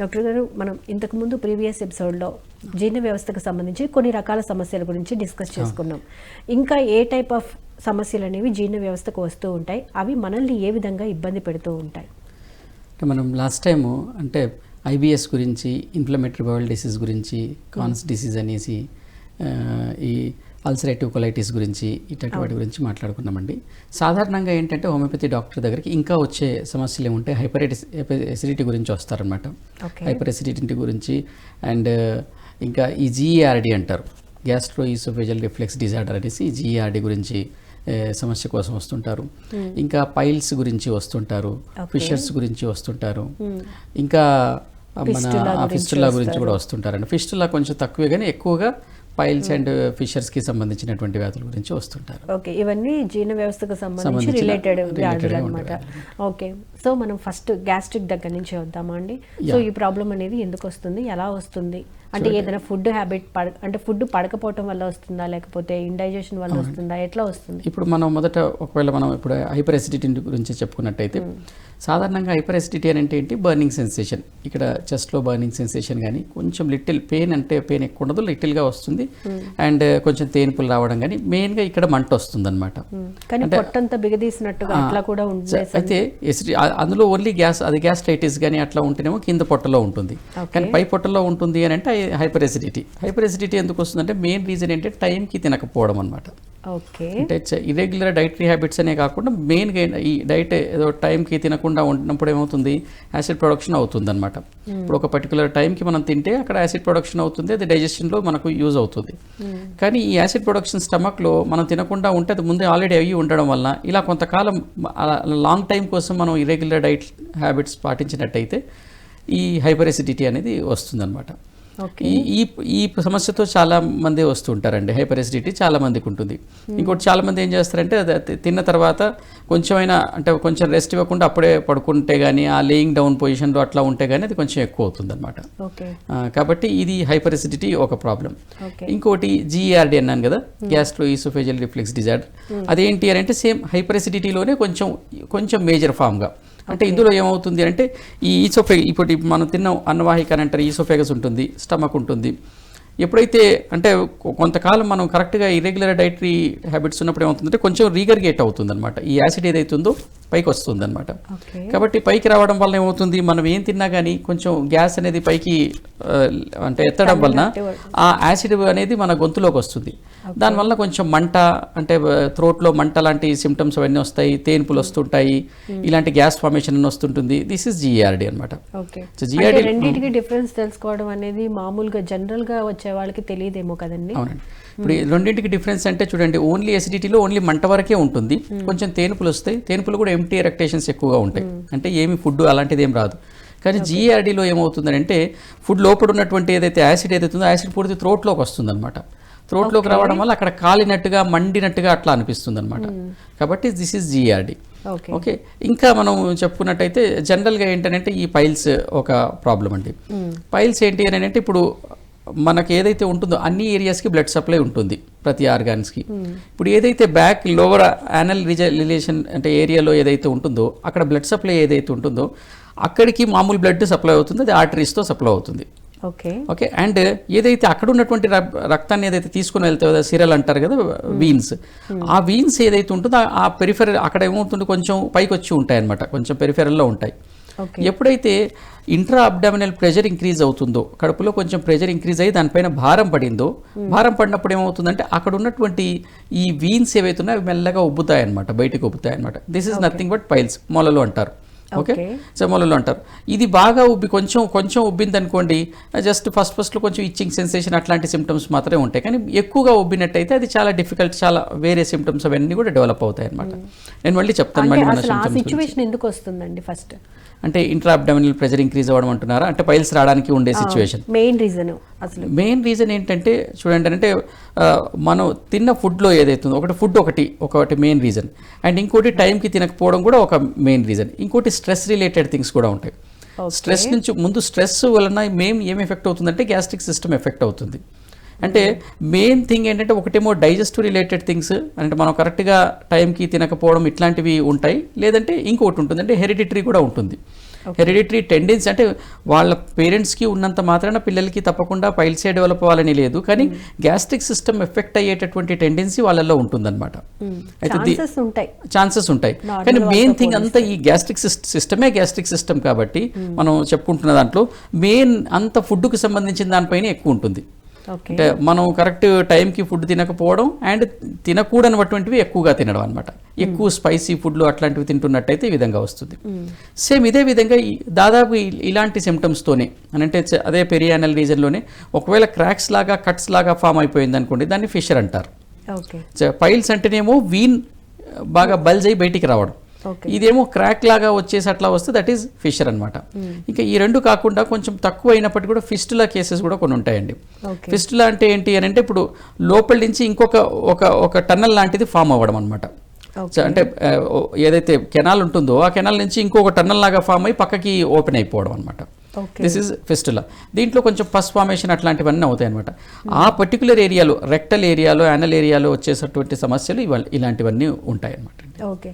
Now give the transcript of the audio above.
Doctor గారు మనం ఇంతకుముందు ప్రీవియస్ ఎపిసోడ్లో జీర్ణ వ్యవస్థకు సంబంధించి కొన్ని రకాల సమస్యల గురించి డిస్కస్ చేసుకున్నాం. ఇంకా ఏ టైప్ ఆఫ్ సమస్యలు అనేవి జీర్ణ వ్యవస్థకు వస్తూ ఉంటాయి? అవి మనల్ని ఏ విధంగా ఇబ్బంది పెడుతూ ఉంటాయి? మనం లాస్ట్ టైము అంటే ఐబిఎస్ గురించి ఇన్ఫ్లమేటరీ బౌల్ డిసీజ్ గురించి కాన్స్ డిసీజ్ అనేసి ఈ అల్సరేటివ్ కొలైటిస్ గురించి ఇట్లాంటి వాటి గురించి మాట్లాడుకున్నామండి సాధారణంగా ఏంటంటే హోమియోపతి డాక్టర్ దగ్గరికి ఇంకా వచ్చే సమస్యలు ఏముంటాయి హైపర్ ఎసిడిటీ గురించి వస్తారనమాట హైపర్ ఎసిడిటీ గురించి అండ్ ఇంకా ఈ జీఈఆర్డి అంటారు. గ్యాస్ట్రో ఈసోఫేజల్ రిఫ్లెక్స్ డిజార్డర్ అనేసి జీఈఆర్డి గురించి ఏ, సమస్య కోసం వస్తుంటారు. ఇంకా పైల్స్ గురించి వస్తుంటారు. ఫిషర్స్ గురించి వస్తుంటారు. ఇంకా మన గురించి ఫిస్టులా గురించి కూడా వస్తుంటారండి. ఫిస్టులా కొంచెం తక్కువే కానీ ఎక్కువగా పైల్స్ అండ్ ఫిషర్స్కి సంబంధించినటువంటి వ్యాధుల గురించి వస్తుంటారు. ఓకే ఇవన్నీ జీర్ణ వ్యవస్థకు సంబంధించి రిలేటెడ్ వ్యాధులు అనమాట ఓకే సో మనం ఫస్ట్ గ్యాస్ట్రిక్ దగ్గర నుంచి వద్దామా అండి? సో ఈ ప్రాబ్లం అనేది ఎందుకు వస్తుంది? ఎలా వస్తుంది? అంటే ఏదైనా ఫుడ్ హ్యాబిట్ పడ అంటే ఫుడ్ పడకపోవటం వల్ల వస్తుందా? లేకపోతే ఇండైజెషన్ వల్ల వస్తుందా? ఎట్లా వస్తుంది? ఇప్పుడు మనం మొదట ఒకవేళ మనం ఇప్పుడు హైపర్ ఎసిడిటీ గురించి చెప్పుకున్నట్టయితే సాధారణంగా హైపర్ ఎసిడిటీ అని అంటే ఏంటి? Burning sensation. ఇక్కడ చెస్ట్లో బర్నింగ్ సెన్సేషన్ కానీ కొంచెం లిటిల్ పెయిన్ అంటే పెయిన్ ఎక్కువ ఉండదు లిటిల్గా వస్తుంది. అండ్ కొంచెం తేనుపులు రావడం కానీ మెయిన్గా ఇక్కడ మంట వస్తుంది అనమాట కానీ పొట్టంతా బిగదీసినట్టుగా అట్లా కూడా అయితే ఎసిడి అందులో ఓన్లీ గ్యాస్ అది గ్యాస్ట్రైటిస్ కానీ అట్లా ఉంటేనేమో కింద పొట్టలో ఉంటుంది. కానీ పై పొట్టలో ఉంటుంది అని అంటే హైపర్ ఎసిడిటీ హైపర్ ఎసిడిటీ ఎందుకు వస్తుందంటే మెయిన్ రీజన్ ఏంటంటే టైంకి తినకపోవడం అనమాట ఓకే. అంటే ఇర్రెగ్యులర్ డైటరీ హ్యాబిట్స్ అనే కాకుండా మెయిన్గా ఈ డైట్ ఏదో టైంకి తినకుండా ఉన్నప్పుడు ఏమవుతుంది? యాసిడ్ ప్రొడక్షన్ అవుతుంది అనమాట ఇప్పుడు ఒక పర్టికులర్ టైంకి మనం తింటే అక్కడ యాసిడ్ ప్రొడక్షన్ అవుతుంది అది డైజెషన్లో మనకు యూజ్ అవుతుంది. కానీ ఈ యాసిడ్ ప్రొడక్షన్ స్టమక్లో మనం తినకుండా ఉంటే అది ముందే ఆల్రెడీ అయ్యి ఉండడం వల్ల ఇలా కొంతకాలం లాంగ్ టైం కోసం మనం ఇర్రెగ్యులర్ డైట్ హ్యాబిట్స్ పాటించినట్టయితే ఈ హైపర్ ఎసిడిటీ అనేది వస్తుందన్నమాట. ఈ ఈ సమస్యతో చాలా మంది వస్తుంటారండి. హైపర్ ఎసిడిటీ చాలా మందికి ఉంటుంది. ఇంకోటి చాలా మంది ఏం చేస్తారంటే తిన్న తర్వాత కొంచెమైనా అంటే కొంచెం రెస్ట్ ఇవ్వకుండా అప్పుడే పడుకుంటే కానీ ఆ లేయింగ్ డౌన్ పొజిషన్లో అట్లా ఉంటే కానీ అది కొంచెం ఎక్కువ అవుతుంది అనమాట కాబట్టి ఇది హైపర్ ఎసిడిటీ ఒక ప్రాబ్లం. ఇంకోటి జీఆర్డి అన్నాను కదా గ్యాస్ట్రో ఈసోఫేజల్ రిఫ్లెక్స్ డిజార్డర్. అదేంటి అని అంటే సేమ్ హైపర్ ఎసిడిటీలోనే కొంచెం కొంచెం మేజర్ ఫామ్గా. అంటే ఇందులో ఏమవుతుంది అంటే ఈ ఈసోఫే ఇప్పుడు మనం తిన్న అన్నవాహిక అని అంటారు ఈసోఫేగస్ ఉంటుంది స్టమక్ ఉంటుంది. ఎప్పుడైతే అంటే కొంతకాలం మనం కరెక్ట్గా ఇరెగ్యులర్ డైటరీ హ్యాబిట్స్ ఉన్నప్పుడు ఏమవుతుందంటే కొంచెం రీగర్గేట్ అవుతుంది అనమాట ఈ యాసిడ్ ఏదైతే ఉందో పైకి వస్తుంది అనమాట కాబట్టి పైకి రావడం వల్ల ఏమవుతుంది? మనం ఏం తిన్నా కానీ కొంచెం గ్యాస్ అనేది పైకి అంటే ఎత్తడం వలన ఆ యాసిడ్ అనేది మన గొంతులోకి వస్తుంది. దానివల్ల కొంచెం మంట అంటే థ్రోట్లో మంట లాంటి సిమ్టమ్స్ అవన్నీ వస్తాయి. తేన్పులు వస్తుంటాయి. ఇలాంటి గ్యాస్ ఫార్మేషన్ వస్తుంటుంది. దిస్ ఇస్ జిఆర్డి అనమాట జిఆర్డి రెండింటికి డిఫరెన్స్ తెలుసుకోవడం అనేది మామూలుగా జనరల్గా వచ్చే వాళ్ళకి తెలియదేమో కదండి? అవునండి. ఇప్పుడు రెండింటికి డిఫరెన్స్ అంటే చూడండి ఓన్లీ ఎసిడిటీలో ఓన్లీ మంట వరకే ఉంటుంది. కొంచెం తేనుపులు వస్తాయి తేనుపులు కూడా ఎంటీ ఎరక్టేషన్స్ ఎక్కువగా ఉంటాయి. అంటే ఏమి ఫుడ్ అలాంటిది ఏం రాదు. కానీ జీఆర్డీలో ఏమవుతుందంటే ఫుడ్ లోపల ఉన్నటువంటి ఏదైతే యాసిడ్ ఏదైతే ఉందో యాసిడ్ పూర్తి థ్రోట్లోకి వస్తుంది అనమాట థ్రోట్లోకి రావడం వల్ల అక్కడ కాలినట్టుగా మండినట్టుగా అట్లా అనిపిస్తుంది అనమాట కాబట్టి this is GRD okay okay ఇంకా మనం చెప్పుకున్నట్టయితే జనరల్గా ఏంటంటే ఈ పైల్స్ ఒక ప్రాబ్లం అండి. పైల్స్ ఏంటి అని అంటే ఇప్పుడు మనకి ఏదైతే ఉంటుందో అన్ని ఏరియాస్కి బ్లడ్ సప్లై ఉంటుంది ప్రతి ఆర్గాన్స్కి. ఇప్పుడు ఏదైతే బ్యాక్ లోవర్ యానల్ రిలేషన్ అంటే ఏరియాలో ఏదైతే ఉంటుందో అక్కడ బ్లడ్ సప్లై ఏదైతే ఉంటుందో అక్కడికి మామూలు బ్లడ్ సప్లై అవుతుంది అది ఆర్టరీస్తో సప్లై అవుతుంది. ఓకే. ఓకే? అండ్ ఏదైతే అక్కడ ఉన్నటువంటి రక్- రక్తాన్ని ఏదైతే తీసుకుని వెళ్తాయో కదా సిరల్ అంటారు కదా వీన్స్. ఆ వీన్స్ ఏదైతే ఉంటుందో ఆ పెరిఫెరల్ అక్కడ ఏమవుతుంది కొంచెం పైకి వచ్చి ఉంటాయి అనమాట కొంచెం పెరిఫెరల్లో ఉంటాయి. ఎప్పుడైతే ఇంట్రా అబ్డామినల్ ప్రెషర్ ఇంక్రీజ్ అవుతుందో కడుపులో కొంచెం ప్రెషర్ ఇంక్రీజ్ అయ్యి దానిపైన భారం పడిందో భారం పడినప్పుడు ఏమవుతుందంటే అక్కడ ఉన్నటువంటి ఈ వీన్స్ ఏవైతే ఉన్నాయో అవి మెల్లగా ఉబ్బుతాయి అనమాట బయటకు ఉబ్బుతాయి అనమాట this is nothing but piles మొలలో అంటారు. ఓకే. చెమలలో అంటారు. ఇది బాగా ఉబ్బి కొంచెం కొంచెం ఉబ్బింది అనుకోండి జస్ట్ ఫస్ట్ ఫస్ట్లో కొంచెం ఇచ్చింగ్ సెన్సేషన్ అట్లాంటి సిమ్టమ్స్ మాత్రమే ఉంటాయి. కానీ ఎక్కువగా ఉబ్బినట్టయితే అది చాలా డిఫికల్ట్ చాలా వేరే సిమ్టమ్స్ అవన్నీ కూడా డెవలప్ అవుతాయి అనమాట నేను మళ్ళీ చెప్తాను మళ్ళీ. సిచ్యువేషన్ ఎందుకు వస్తుందండి ఫస్ట్ అంటే ఇంట్రా అబ్డామినల్ ప్రెజర్ ఇంక్రీజ్ అవ్వడం అంటున్నారా? అంటే పైల్స్ రావడానికి ఉండే సిచ్యువేషన్ మెయిన్ రీజన్ అసలు. మెయిన్ రీజన్ ఏంటంటే చూడండి అంటే మనం తిన్న ఫుడ్లో ఏదైతే ఉందో ఒకటి ఫుడ్ ఒకటి ఒకటి మెయిన్ రీజన్ అండ్ ఇంకోటి టైంకి తినకపోవడం కూడా ఒక మెయిన్ రీజన్ ఇంకోటి స్ట్రెస్ రిలేటెడ్ థింగ్స్ కూడా ఉంటాయి. స్ట్రెస్ నుంచి ముందు స్ట్రెస్ వలన మేము ఏం ఎఫెక్ట్ అవుతుందంటే గ్యాస్ట్రిక్ సిస్టమ్ ఎఫెక్ట్ అవుతుంది. అంటే మెయిన్ థింగ్ ఏంటంటే ఒకటేమో డైజెస్టివ్ రిలేటెడ్ థింగ్స్ అంటే మనం కరెక్ట్గా టైంకి తినకపోవడం ఇట్లాంటివి ఉంటాయి. లేదంటే ఇంకొకటి ఉంటుంది అంటే హెరిడిటరీ కూడా ఉంటుంది. హెరిడిటరీ టెండెన్సీ అంటే వాళ్ళ పేరెంట్స్కి ఉన్నంత మాత్రాన పిల్లలకి తప్పకుండా పైల్సే డెవలప్ అవ్వాలని లేదు. కానీ గ్యాస్ట్రిక్ సిస్టమ్ ఎఫెక్ట్ అయ్యేటటువంటి టెండెన్సీ వాళ్ళల్లో ఉంటుందన్నమాట. అయితే ది- ఛాన్సెస్ ఉంటాయి. కానీ మెయిన్ థింగ్ అంతా ఈ గ్యాస్ట్రిక్ సిస్టమే గ్యాస్ట్రిక్ సిస్టమ్ కాబట్టి మనం చెప్పుకుంటున్న దాంట్లో మెయిన్ అంత ఫుడ్కు సంబంధించిన దానిపైన ఎక్కువ ఉంటుంది. అంటే మనం కరెక్ట్ టైంకి ఫుడ్ తినకపోవడం అండ్ తినకూడనటువంటివి ఎక్కువగా తినడం అనమాట ఎక్కువ స్పైసీ ఫుడ్లు అట్లాంటివి తింటున్నట్టయితే ఈ విధంగా వస్తుంది. సేమ్ ఇదే విధంగా ఈ దాదాపు ఇలాంటి సిమ్టమ్స్తోనే అని అంటే అదే పెరియానల్ రీజన్లోనే ఒకవేళ క్రాక్స్ లాగా కట్స్ లాగా ఫామ్ అయిపోయింది అనుకోండి దాన్ని ఫిషర్ అంటారు. పైల్స్ అంటేనేమో వీన్ బాగా బల్జ్ అయి బయటికి రావడం. ఇదేమో క్రాక్ లాగా వచ్చేసి అట్లా వస్తే దట్ ఈస్ ఫిషర్ అనమాట ఇంకా ఈ రెండు కాకుండా కొంచెం తక్కువ అయినప్పటికీ కూడా ఫిస్టులా కేసెస్ కూడా కొన్ని ఉంటాయండి. ఫిస్టులా అంటే ఏంటి అని అంటే ఇప్పుడు లోపల నుంచి ఇంకొక ఒక ఒక టన్నల్ లాంటిది ఫామ్ అవ్వడం అనమాట అంటే ఏదైతే కెనాల్ ఉంటుందో ఆ కెనాల్ నుంచి ఇంకొక టన్నల్ లాగా ఫామ్ అయి పక్కకి ఓపెన్ అయిపోవడం అనమాట దిస్ ఇస్ ఫిస్టులా దీంట్లో కొంచెం పస్ ఫార్మేషన్ అట్లాంటివన్నీ అవుతాయి అనమాట ఆ పర్టికులర్ ఏరియాలో రెక్టల్ ఏరియాలో యానల్ ఏరియాలో వచ్చేటటువంటి సమస్యలు ఇవాళ ఇలాంటివన్నీ ఉంటాయి అనమాట ఓకే